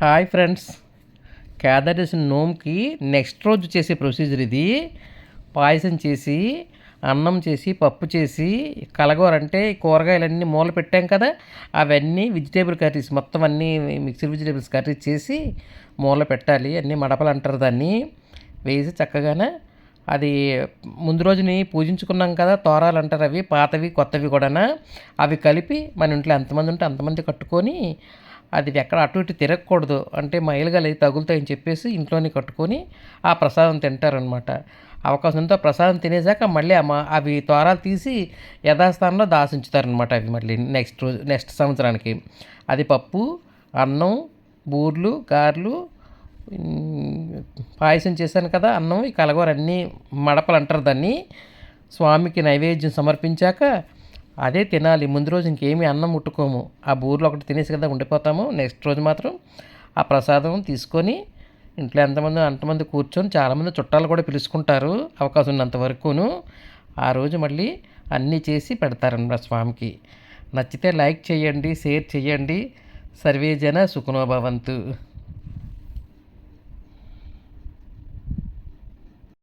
Hi friends. Kedareshwara నోమ్కి next రోజు చేసే ప్రొసీజర్ ఇది. పాయసం చేసి అన్నం చేసి పప్పు చేసి కలగూర అంటే కూరగాయలన్నీ మూల పెట్టాం కదా. అవన్నీ వెజిటేబుల్ కర్రీస్ మొత్తం అన్నీ మిక్స్డ్ వెజిటేబుల్స్ కర్రీస్ చేసి మూల పెట్టాలి. అన్నీ మడపలు అంటారు దాన్ని. వేసి చక్కగానే అది ముందు రోజుని పూజించుకున్నాం కదా తోరాలు అంటారు అవి పాతవి కొత్తవి కూడా అవి కలిపి మన ఇంట్లో ఎంతమంది ఉంటే అంతమంది కట్టుకొని అది ఎక్కడ అటు ఇటు తిరగకూడదు. అంటే మైలుగాలు అయితే తగులుతాయని చెప్పేసి ఇంట్లోనే కట్టుకొని ఆ ప్రసాదం తింటారనమాట అవకాశం ఉంటే ప్రసాదం తినేసాక మళ్ళీ అవి తోరాలు తీసి యథాస్థానంలో దాసించుతారనమాట అవి మళ్ళీ నెక్స్ట్ రోజు నెక్స్ట్ సంవత్సరానికి. అది పప్పు అన్నం బూర్లు గారెలు పాయసం చేశాను కదా అన్నం ఈ కలగూర అన్నీ మడపలు అంటారు దాన్ని. స్వామికి నైవేద్యం సమర్పించాక అదే తినాలి. ముందు రోజు ఇంకేమి అన్నం ముట్టుకోము. ఆ బూర్లు ఒకటి తినేసి కదా ఉండిపోతాము. నెక్స్ట్ రోజు మాత్రం ఆ ప్రసాదం తీసుకొని ఇంట్లో ఎంతమంది అంతమంది కూర్చొని చాలామంది చుట్టాలు కూడా పిలుచుకుంటారు అవకాశం ఉన్నంత వరకును. ఆ రోజు మళ్ళీ అన్నీ చేసి పెడతారనమాట స్వామికి. నచ్చితే లైక్ చేయండి షేర్ చేయండి. సర్వేజన సుఖనోభవంతు